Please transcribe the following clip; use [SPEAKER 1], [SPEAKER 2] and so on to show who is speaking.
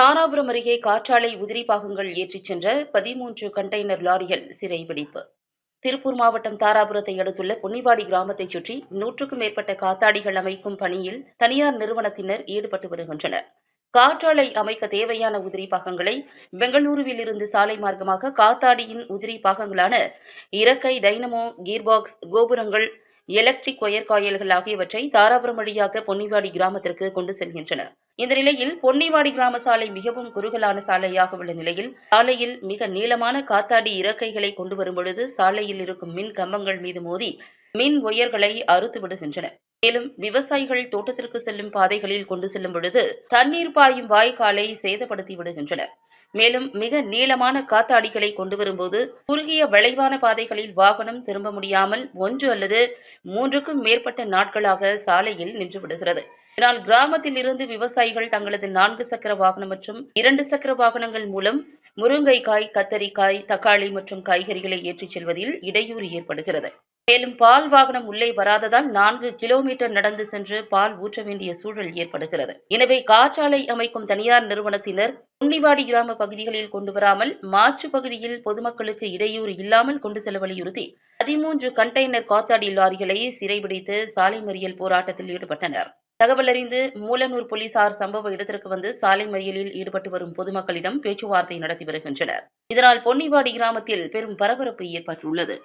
[SPEAKER 1] தாராபுரம் அருகே காற்றாலை உதிரி பாகங்கள் ஏற்றிச் சென்ற பதிமூன்று கண்டெய்னர் லாரிகள் சிறைபிடிப்பு திருப்பூர் மாவட்டம் தாராபுரத்தை அடுத்துள்ள பொன்னிவாடி கிராமத்தைச் சுற்றி நூற்றுக்கும் மேற்பட்ட காத்தாடிகள் அமைக்கும் பணியில் தனியார் நிறுவனத்தினர் ஈடுபட்டு வருகின்றனர். காற்றாலை அமைக்க தேவையான உதிரி பாகங்களை பெங்களூருவில் இருந்து சாலை மார்க்கமாக காத்தாடியின் உதிரி பாகங்களான இறக்கை டைனமோ கீர்பாக்ஸ் கோபுரங்கள் எலக்ட்ரிக் ஒயர் காயல்கள் ஆகியவற்றை தாராபுரம் வழியாக பொன்னிவாடி கிராமத்திற்கு கொண்டு செல்கின்றனர். இந்த நிலையில் பொன்னிவாடி கிராம சாலை மிகவும் குறுகலான சாலையாக உள்ள நிலையில் சாலையில் மிக நீளமான காத்தாடி இறக்கைகளை கொண்டு வரும் பொழுது சாலையில் இருக்கும் மின் கம்பங்கள் மீது மோதி மின் ஒயர்களை அறுத்து விடுகின்றன. மேலும் விவசாயிகள் தோட்டத்திற்கு செல்லும் பாதைகளில் கொண்டு செல்லும் பொழுது தண்ணீர் பாயும் வாய்க்காலை சேதப்படுத்தி விடுகின்றனர். மேலும் மிக நீளமான காத்தாடிகளை கொண்டு வரும்போது குறுகிய வளைவான பாதைகளில் வாகனம் திரும்ப முடியாமல் ஒன்று அல்லது மூன்றுக்கும் மேற்பட்ட நாட்களாக சாலையில் நின்று விடுகிறது. இதனால் கிராமத்தில் இருந்து விவசாயிகள் தங்களது நான்கு சக்கர வாகனம் மற்றும் இரண்டு சக்கர வாகனங்கள் மூலம் முருங்கைக்காய் கத்தரிக்காய் தக்காளி மற்றும் காய்கறிகளை ஏற்றிச் செல்வதில் இடையூறு ஏற்படுகிறது. மேலும் பால் வாகனம் உள்ளே வராததால் நான்கு கிலோமீட்டர் நடந்து சென்று பால் ஊற்ற வேண்டிய சூழல் ஏற்படுகிறது. எனவே காற்றாலை அமைக்கும் தனியார் நிறுவனத்தினர் பொன்னிவாடி கிராம பகுதிகளில் கொண்டு வராமல் மாற்று பகுதியில் பொதுமக்களுக்கு இடையூறு இல்லாமல் கொண்டு செல்ல வலியுறுத்தி பதிமூன்று கண்டெய்னர் காத்தாடி லாரிகளை சிறைபிடித்து சாலை மறியல் போராட்டத்தில் ஈடுபட்டனர். தகவல் அறிந்து மூலனூர் போலீசார் சம்பவ இடத்திற்கு வந்து சாலை மறியலில் ஈடுபட்டு வரும் பொதுமக்களிடம் பேச்சுவார்த்தை நடத்தி வருகின்றனர். இதனால் பொன்னிவாடி கிராமத்தில் பெரும் பரபரப்பு ஏற்பட்டுள்ளது.